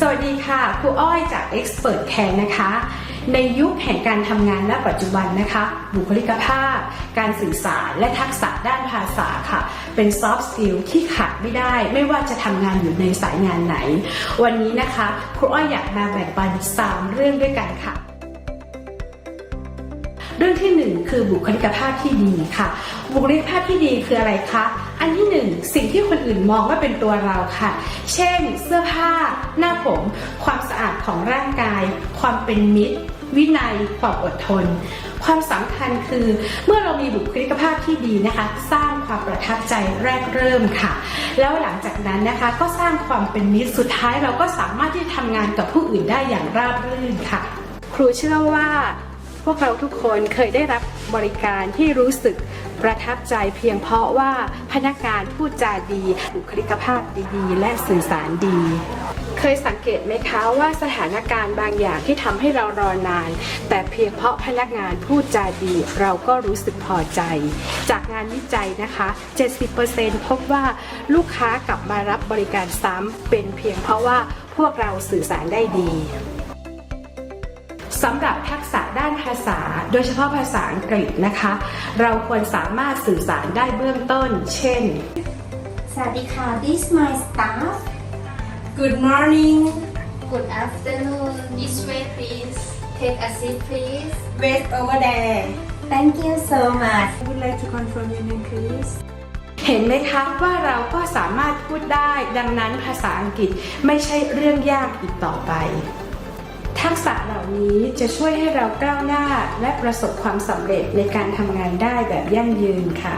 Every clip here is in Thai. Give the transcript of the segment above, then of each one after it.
สวัสดีค่ะ ครูอ้อยจาก Expert Care นะคะ ในยุคแห่งการทำงานณปัจจุบันนะคะ บุคลิกภาพ การสื่อสารและทักษะด้านภาษาค่ะ เป็น soft skill ที่ขาดไม่ได้ ไม่ว่าจะทำงานอยู่ในสายงานไหน วันนี้นะคะ ครูอ้อยอยากมาแบ่งปัน 3 เรื่องด้วยกันค่ะเรื่องที่หนึ่งคือบุคลิกภาพที่ดีค่ะ บุคลิกภาพที่ดีคืออะไรคะ นที่หนึ่งสิ่งที่คนอื่นมองว่าเป็นตัวเราค่ะ เช่น เสื้อผ้า หน้าผม ความสะอาดของร่างกาย ความเป็นมิตร วินัย ความอดทน ความสำคัญคือเมื่อเรามีบุคลิกภาพที่ดีนะคะ สร้างความประทับใจแรกเริ่มค่ะ แล้วหลังจากนั้นนะคะก็สร้างความเป็นมิตรสุดท้ายเราก็สามารถที่จะทำงานกับผู้อื่นได้อย่างราบรื่นค่ะ ครูเชื่อว่าพวกเราทุกคนเคยได้รับบริการที่รู้สึก ประทับใจเพียงเพราะว่าพนักงานพูดจาดีบุคลิกภาพดี ๆ และสื่อสารดี เคยสังเกตไหมคะว่าสถานการณ์บางอย่างที่ทำให้เรารอนาน แต่เพียงเพราะพนักงานพูดจาดี เราก็รู้สึกพอใจ จากงานวิจัยนะคะ 70%พบว่าลูกค้ากลับมารับบริการซ้ำเป็นเพียงเพราะว่าพวกเราสื่อสารได้ดี สำหรับทักษะด้านภาษา โดยเฉพาะภาษาอังกฤษนะคะ เราควรสามารถสื่อสารได้เบื้องต้น เช่น สวัสดีค่ะ this my staff Good morning good afternoon This way, please. take a seat please wait over there thank you so much would like to confirm your name, please. เห็นไหมคะว่าเราก็สามารถพูดได้ดังนั้นภาษาอังกฤษไม่ใช่เรื่องยากอีกต่อไป ทักษะเหล่านี้จะช่วยให้เราก้าวหน้าและประสบความสำเร็จในการทำงานได้แบบยั่งยืนค่ะ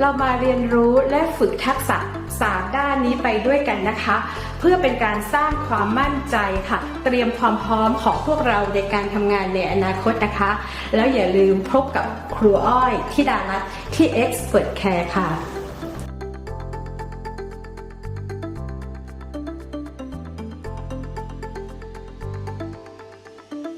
เรามาเรียนรู้และฝึกทักษะ 3 ด้านนี้ไปด้วยกันนะคะ เพื่อเป็นการสร้างความมั่นใจค่ะ เตรียมความพร้อมของพวกเราในการทำงานในอนาคตนะคะ แล้วอย่าลืมพบกับครูอ้อยที่ดารัตที่ Expert Care ค่ะ